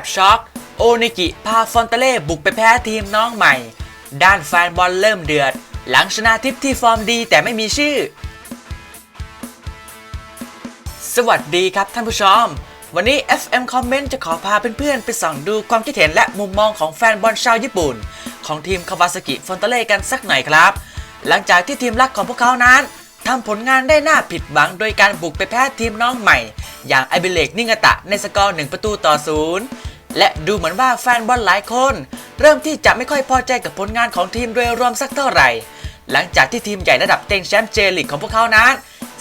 บช็อกโอนิกิพาฟอนเตเล่บุกไปแพ้ทีมน้องใหม่ ด้านแฟนบอลเริ่มเดือด หลังชนะทิพที่ฟอร์มดีแต่ไม่มีชื่อ สวัสดีครับท่านผู้ชม วันนี้ FM Comment จะขอพาเพื่อนๆ ไปส่องดูความคิดเห็นและมุมมองของแฟนบอลชาวญี่ปุ่น ของทีมคาวาซากิฟอนเตเล่กันสักหน่อยครับ หลังจากที่ทีมรักของพวกเขานั้น ทำผลงานได้น่าผิดหวังโดยการบุกไปแพ้ทีมน้องใหม่ อย่างไอเบเลกนิงตะในสกอร์ 1 ประตูต่อศูนย์และดูเหมือนว่าแฟนบอลหลายคน เริ่มที่จะไม่ค่อยพอใจกับผลงานของทีมโดยรวมสักเท่าไหร่ หลังจากที่ทีมใหญ่ระดับเต็งแชมป์เจลีกของพวกเขานั้น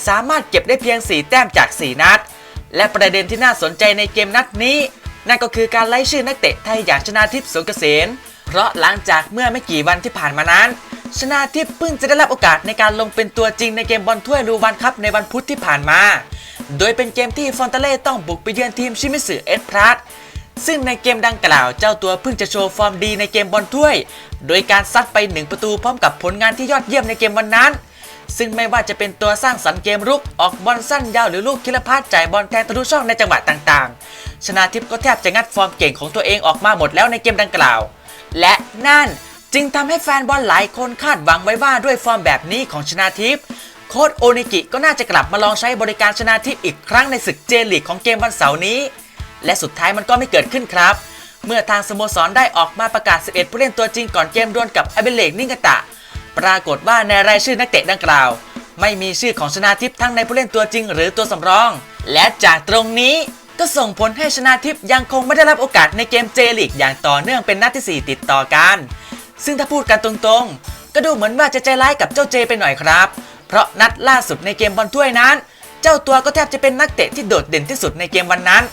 สามารถเก็บได้เพียง 4 แต้มจาก 4 นัด และประเด็นที่น่าสนใจในเกมนัดนี้ นั่นก็คือการไล่ชื่อนักเตะไทยอย่างชนาทิพย์สงกระเสนเพราะหลังจากเมื่อไม่กี่วันที่ผ่านมานั้น ชนาทิพย์เพิ่งจะได้รับโอกาสในการลงเป็นตัวจริงในเกมบอลถ้วยรูวันคัพในวันพุธที่ผ่านมา โดยเป็นเกมที่ฟอนเตเล่ต้องบุกไปเยือนทีมชิมิสึเอสพลัสซึ่งในเกมดังกล่าวเจ้าตัวเพิ่งจะโชว์ฟอร์มดีในเกมบอลถ้วย โดยการซัดไป 1 ประตูพร้อมกับผลงานที่ยอดเยี่ยมในเกมวันนั้น ซึ่งไม่ว่าจะเป็นตัวสร้างสรรค์เกมรุกออกบอลสั้นยาวหรือลูกคิลพาสจ่ายบอลแทนทะลุช่องในจังหวะต่างๆ ชนาทิพย์ก็แทบจะงัดฟอร์มเก่งของตัวเองออกมาหมดแล้วในเกมดังกล่าว และนั่น จึงทำให้แฟนบอลหลายคนคาดหวังไว้ว่าด้วยฟอร์มแบบนี้ของชนาทิพย์โค้ชโอนิกิก็น่าจะกลับมาลองใช้บริการชนาทิพย์อีกครั้งในศึกเจลีกของเกมวันเสาร์นี้ และสุดท้ายมันก็ไม่เกิดขึ้นครับ เมื่อทางสโมสรได้ออกมาประกาศ 11 ผู้เล่นตัวจริงก่อนเกมดวลกับอเบเลกนิงกตะ ปรากฏว่าในรายชื่อนักเตะดังกล่าว ไม่มีชื่อของชนาทิพย์ทั้งในผู้เล่นตัวจริง หรือตัวสำรอง และจากตรงนี้ก็ส่งผลให้ชนาทิพย์ยังคงไม่ได้รับโอกาสในเกมเจลีกอย่างต่อเนื่องเป็นนัดที่ 4 ติดต่อกัน ซึ่งถ้าพูดกันตรงๆ ก็ดูเหมือนว่าจะใจร้ายกับเจ้าเจไปหน่อยครับ เพราะนัดล่าสุดในเกมบอลถ้วยนั้น เจ้าตัวก็แทบจะเป็นนักเตะที่โดดเด่นที่สุดในเกมวันนั้น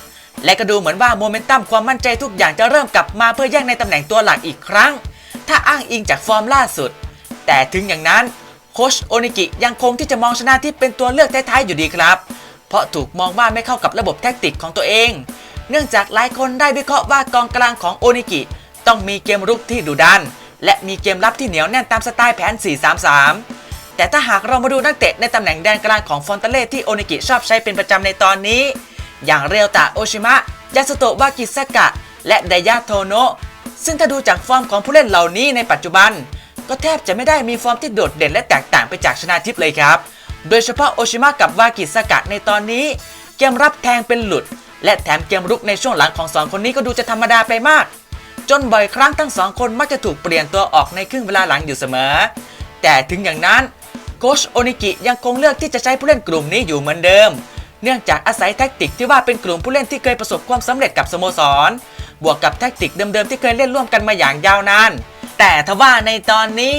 และก็ดูเหมือนว่าโมเมนตัมความมั่นใจทุกอย่างจะเริ่มกลับมาเพื่อแย่งในตำแหน่งตัวหลักอีกครั้ง ถ้าอ้างอิงจากฟอร์มล่าสุด แต่ถึงอย่างนั้นโคชโอนิกิยังคงที่จะมองชนะที่เป็นตัวเลือกท้ายๆอยู่ดีครับ เพราะถูกมองว่าไม่เข้ากับระบบแท็กติกของตัวเอง เนื่องจากหลายคนได้วิเคราะห์ว่ากองกลางของโอนิกิต้องมีเกมรุกที่ดุดัน และมีเกมรับที่เหนียวแน่นตามสไตล์แผน 4-3-3 แต่ถ้าหากเรามาดูนักเตะในตำแหน่งแดนกลางของฟอนเตเล่ที่โอนิกิชอบใช้เป็นประจำในตอนนี้ อย่างเรียวตะโอชิมะ ยาสโตะวากิสกะ และไดยะโทโนะซึ่งถ้าดูจากฟอร์มของผู้เล่นเหล่านี้ในปัจจุบัน ก็แทบจะไม่ได้มีฟอร์มที่โดดเด่นและแตกต่างไปจากชนาทิพย์เลยครับ โดยเฉพาะโอชิมะกับวากิสกะในตอนนี้ เกมรับแทงเป็นหลุด และแถมเกมรุกในช่วงหลังของสองคนนี้ก็ดูจะธรรมดาไปมาก จนบ่อยครั้งทั้งสองคนมักจะถูกเปลี่ยนตัวออกในครึ่งเวลาหลังอยู่เสมอ แต่ถึงอย่างนั้นโคชโอนิกิยังคงเลือกที่จะใช้ผู้เล่นกลุ่มนี้อยู่เหมือนเดิม เนื่องจากอาศัยแท็กติกที่ว่าเป็นกลุ่มผู้เล่นที่เคยประสบความสำเร็จกับสโมสร บวกกับแท็กติกเดิมๆที่เคยเล่นร่วมกันมาอย่างยาวนาน แต่ทว่าในตอนนี้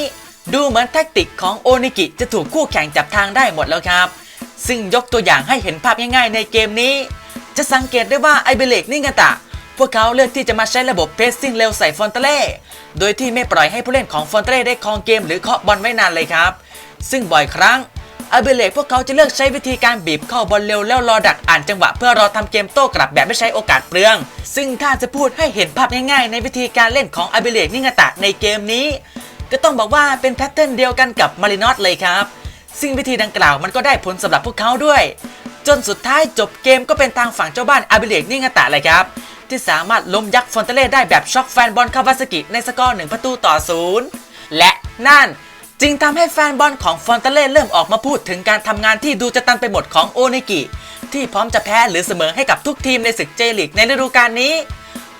ดูเหมือนแท็กติกของโอนิกิจะถูกคู่แข่งจับทางได้หมดแล้วครับ ซึ่งยกตัวอย่างให้เห็นภาพง่ายๆในเกมนี้ จะสังเกตได้ว่าไอเบเลกนิงาตะ พวกเขาเลือกที่จะมาใช้ระบบเพสซิ่งเร็วใส่ฟอนเตเล่ โดยที่ไม่ปล่อยให้ผู้เล่นของฟอนเตเล่ได้ครองเกมหรือเคาะบอลไว้นานเลยครับ ซึ่งบ่อยครั้งอาเบเลกพวกเขาจะเลือกใช้วิธีการบีบเข้าบอลเร็วแล้วรอดักอ่านจังหวะเพื่อรอทำเกมโต้กลับแบบไม่ใช้โอกาสเปลือง ซึ่งถ้าจะพูดให้เห็นภาพง่ายๆ ในวิธีการเล่นของอาเบเลกนิงาตะในเกมนี้ ก็ต้องบอกว่าเป็นแพทเทิร์นเดียวกันกับมารินอสเลยครับ ซึ่งวิธีดังกล่าวมันก็ได้ผลสำหรับพวกเขาด้วย จนสุดท้ายจบเกมก็เป็นทางฝั่งเจ้าบ้านอาเบเลกนิงาตะเลยครับ ที่สามารถล้มยักษ์ฟอนเตเล่ได้แบบช็อกแฟนบอลคาวาซากิในสกอร์หนึ่งประตูต่อศูนย์และนั่นจึงทำให้แฟนบอลของฟอนเตเล่เริ่มออกมาพูดถึงการทำงานที่ดูจะตันไปหมดของโอนิกิที่พร้อมจะแพ้หรือเสมอให้กับทุกทีมในศึกเจลีกในฤดูกาลนี้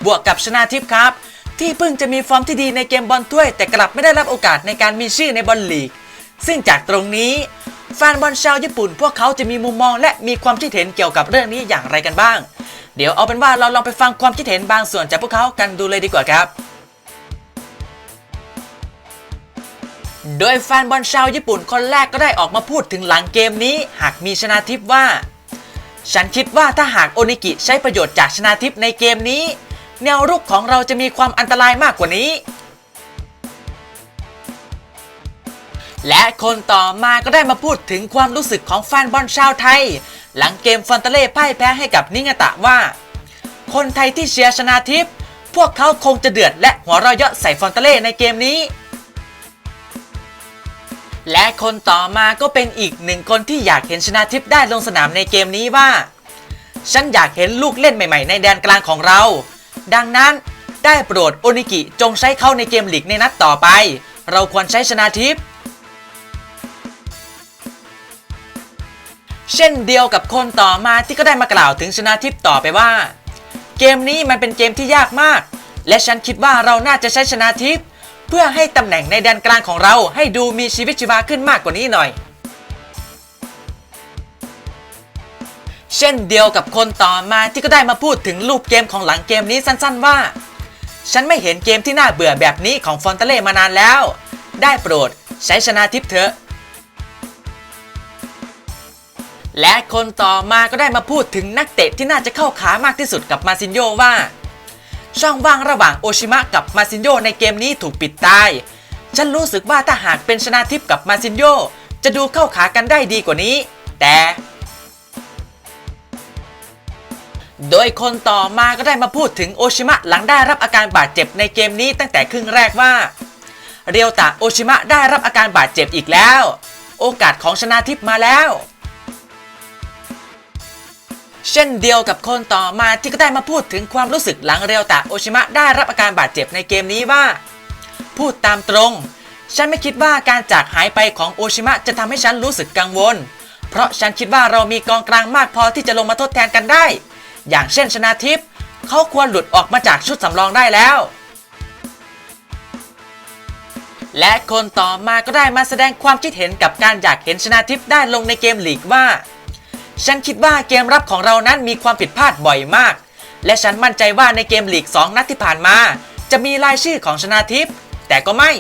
บวกกับชนาทิพย์ครับ ที่เพิ่งจะมีฟอร์มที่ดีในเกมบอลถ้วย แต่กลับไม่ได้รับโอกาสในการมีชื่อในบอลลีก ซึ่งจากตรงนี้ แฟนบอลชาวญี่ปุ่น พวกเขาจะมีมุมมองและมีความคิดเห็นเกี่ยวกับเรื่องนี้อย่างไรกันบ้าง เดี๋ยวเอาเป็นว่าเราลองไปฟังความคิดเห็นบางส่วนจากพวกเขากันดูเลยดีกว่าครับ โดยแฟนบอลชาวญี่ปุ่นคนแรกก็ได้ออกมาพูดถึงหลังเกมนี้ หากมีชนาทิพว่า ฉันคิดว่าถ้าหากโอนิกิใช้ประโยชน์จากชนาทิพในเกมนี้ แนวรุกของเราจะมีความอันตรายมากกว่านี้ และคนต่อมาก็ได้มาพูดถึงความรู้สึกของแฟนบอลชาวไทย หลังเกมฟอนเตเล่พ่ายแพ้ให้กับนิงตะว่า คนไทยที่เชียร์ชนาทิพย์พวกเขาคงจะเดือดและหัวเราะเยาะใส่ฟอนเตเล่ในเกมนี้ และคนต่อมาก็เป็นอีกหนึ่งคนที่อยากเห็นชนาทิพย์ได้ลงสนามในเกมนี้ว่า ฉันอยากเห็นลูกเล่นใหม่ๆ ในแดนกลางของเรา ดังนั้นได้โปรดโอนิกิจงใช้เขาในเกมลีกในนัดต่อไป เราควรใช้ชนาทิพย์ เช่นเดียวกับคนต่อมาที่ก็ได้มากล่าวถึงชนาทิพย์ต่อไปว่า เกมนี้มันเป็นเกมที่ยากมาก และฉันคิดว่าเราน่าจะใช้ชนาทิพย์เพื่อให้ตำแหน่งในแดนกลางของเราให้ดูมีชีวิตชีวาขึ้นมากกว่านี้หน่อย เช่นเดียวกับคนต่อมาที่ก็ได้มาพูดถึงรูปเกมของหลังเกมนี้สั้นๆว่า ฉันไม่เห็นเกมที่น่าเบื่อแบบนี้ของฟอนเตเล่มานานแล้ว ได้โปรดใช้ชนะทิพย์เถอะ และคนต่อมาก็ได้มาพูดถึงนักเตะที่น่าจะเข้าขามากที่สุดกับมาซินโยว่า ช่องว่างระหว่างโอชิมะกับมาซินโยในเกมนี้ถูกปิดตาย ฉันรู้สึกว่าถ้าหากเป็นชนะทิพย์กับมาซินโยจะดูเข้าขากันได้ดีกว่านี้ แต่ โดยคนต่อมาก็ได้มาพูดถึงโอชิมะหลังได้รับอาการบาดเจ็บในเกมนี้ตั้งแต่ครึ่งแรกว่า เรียวตะโอชิมะได้รับอาการบาดเจ็บอีกแล้ว โอกาสของชนะทิพย์มาแล้ว เช่นเดียวกับคนต่อมาที่ก็ได้มาพูดถึงความรู้สึกหลังเรียวตะโอชิมะได้รับอาการบาดเจ็บในเกมนี้ว่า พูดตามตรง ฉันไม่คิดว่าการจากหายไปของโอชิมะจะทำให้ฉันรู้สึกกังวล เพราะฉันคิดว่าเรามีกองกลางมากพอที่จะลงมาทดแทนกันได้ อย่างเช่นชนะทิพย์เขาควรหลุดออกมาจากชุดสำรองได้แล้ว และคนต่อมาก็ได้มาแสดงความคิดเห็นกับการอยากเห็นชนะทิพย์ได้ลงในเกมลีกว่า ฉันคิดว่าเกมรับของเรานั้นมีความผิดพลาดบ่อยมาก และฉันมั่นใจว่าในเกมลีก 2 นัดที่ผ่านมา จะมีรายชื่อของชนะทิพย์แต่ก็ไม่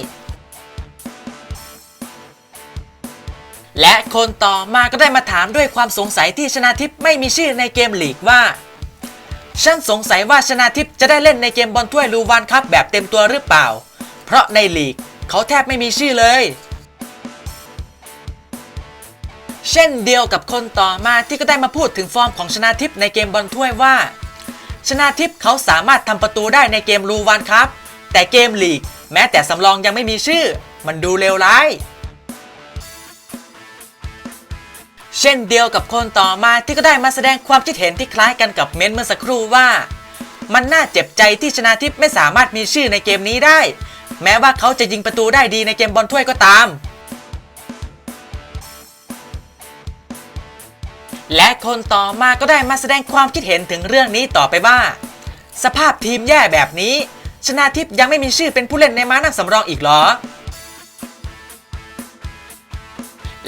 และคนต่อมาก็ได้มาถามด้วยความสงสัยที่ชนะทิพย์ไม่มีชื่อในเกมลีกว่า ฉันสงสัยว่าชนะทิพย์จะได้เล่นในเกมบอลถ้วยลูวานคัพแบบเต็มตัวหรือเปล่า เพราะในลีกเขาแทบไม่มีชื่อเลย เช่นเดียวกับคนต่อมาที่ก็ได้มาพูดถึงฟอร์มของชนาทิพย์ในเกมบอลถ้วยว่า ชนาทิพย์เขาสามารถทำประตูได้ในเกมลูวานครับ แต่เกมลีก แม้แต่สำรองยังไม่มีชื่อ มันดูเลวร้าย เช่นเดียวกับคนต่อมาที่ก็ได้มาแสดงความคิดเห็นที่คล้ายกันกับเม้นเมื่อสักครู่ว่า มันน่าเจ็บใจที่ชนาทิพย์ไม่สามารถมีชื่อในเกมนี้ได้ แม้ว่าเขาจะยิงประตูได้ดีในเกมบอลถ้วยก็ตาม และคนต่อมาก็ได้มาแสดงความคิดเห็นถึงเรื่องนี้ต่อไปว่า สภาพทีมแย่แบบนี้ ชนาทิพย์ยังไม่มีชื่อเป็นผู้เล่นในม้านั่งสำรองอีกหรอ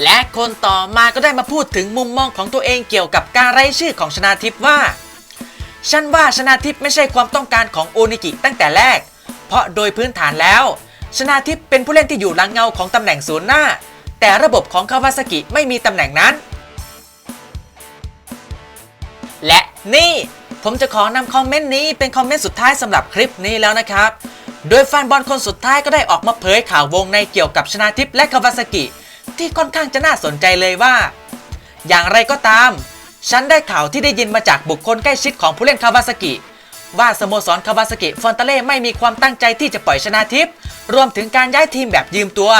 และคนต่อมาก็ได้มาพูดถึงมุมมองของตัวเองเกี่ยวกับการไร้ชื่อของชนาทิพย์ว่า ฉันว่าชนาทิพย์ไม่ใช่ความต้องการของโอนิกิตั้งแต่แรก เพราะโดยพื้นฐานแล้ว ชนาทิพย์เป็นผู้เล่นที่อยู่หลังเงาของตำแหน่งศูนย์หน้า แต่ระบบของคาวาซากิไม่มีตำแหน่งนั้น และนี่ผมจะขอนำคอมเมนต์นี้เป็นคอมเมนต์สุดท้ายสำหรับคลิปนี้แล้วนะครับ โดยแฟนบอลคนสุดท้ายก็ได้ออกมาเผยข่าววงในเกี่ยวกับชนาทิพและคาวาซากิ ที่ค่อนข้างจะน่าสนใจเลยว่า อย่างไรก็ตาม ฉันได้ข่าวที่ได้ยินมาจากบุคคลใกล้ชิดของผู้เล่นคาวาซากิว่าสโมสรคาวาซากิฟอนตาเล่ไม่มีความตั้งใจที่จะปล่อยชนาทิพรวมถึงการย้ายทีมแบบยืมตัว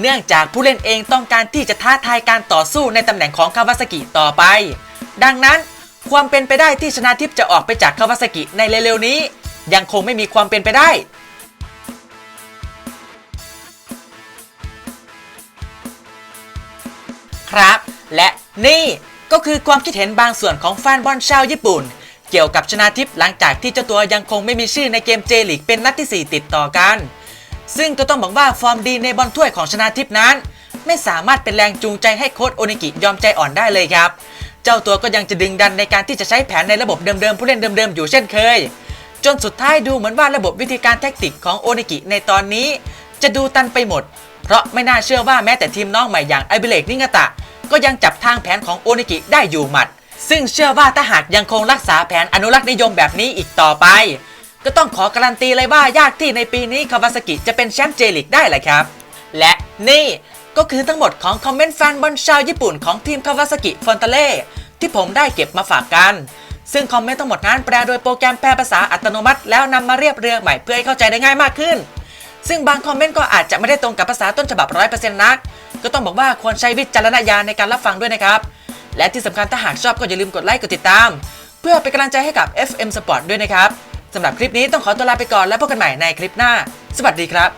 เนื่องจากผู้เล่นเองต้องการที่จะท้าทายการต่อสู้ในตำแหน่งของคาวาซากิต่อไป ดังนั้น ความเป็นไปได้ที่ชนาทิพย์จะออกไปจากคาวาซากิในเร็วๆนี้ ยังคงไม่มีความเป็นไปได้ ครับ และนี่ก็คือความคิดเห็นบางส่วนของแฟนบอลชาวญี่ปุ่น เกี่ยวกับชนาทิพย์หลังจากที่เจ้าตัวยังคงไม่มีชื่อในเกมเจลีกเป็นนัดที่ 4 ติดต่อกัน ซึ่งก็ต้องบอกว่าฟอร์มดีในบอลถ้วยของชนาทิพย์นั้น ไม่สามารถเป็นแรงจูงใจให้โค้ชโอนิกิยอมใจอ่อนได้เลยครับ เจ้าตัวก็ยังจะดึงดันในการที่จะใช้แผนในระบบเดิมๆผู้เล่นเดิมๆอยู่เช่นเคย จนสุดท้ายดูเหมือนว่าระบบวิธีการแท็กติกของโอนิกิในตอนนี้ จะดูตันไปหมด เพราะไม่น่าเชื่อว่าแม้แต่ทีมน้องใหม่อย่างไอเบเลกนิงาตะ ก็ยังจับทางแผนของโอนิกิได้อยู่หมัด ซึ่งเชื่อว่าถ้าหากยังคงรักษาแผนอนุรักษ์นิยมแบบนี้อีกต่อไป ก็ต้องขอการันตีเลยว่ายากที่ในปีนี้คาวาซากิจะเป็นแชมป์เจลิกได้แหละครับ และนี่ ก็คือทั้งหมดของคอมเมนต์แฟนบอลชาวญี่ปุ่นของทีมคาวาซากิฟอนตาเล่ที่ผมได้เก็บมาฝากกัน ซึ่งคอมเมนต์ทั้งหมดนั้นแปลโดยโปรแกรมแปลภาษาอัตโนมัติ แล้วนำมาเรียบเรียงใหม่เพื่อให้เข้าใจได้ง่ายมากขึ้น ซึ่งบางคอมเมนต์ก็อาจจะไม่ได้ตรงกับภาษาต้นฉบับร้อยเปอร์เซ็นต์นัก ก็ต้องบอกว่าควรใช้วิจารณญาณในการรับฟังด้วยนะครับ และที่สำคัญถ้าหากชอบก็อย่าลืมกดไลค์กดติดตาม เพื่อเป็นกำลังใจให้กับ FM Sport ด้วยนะครับสสำหรับคลิปนี้ต้องขอตัวลาไปก่อนแล้วพบกันใหม่ในคลิปหน้า สวัสดีครับ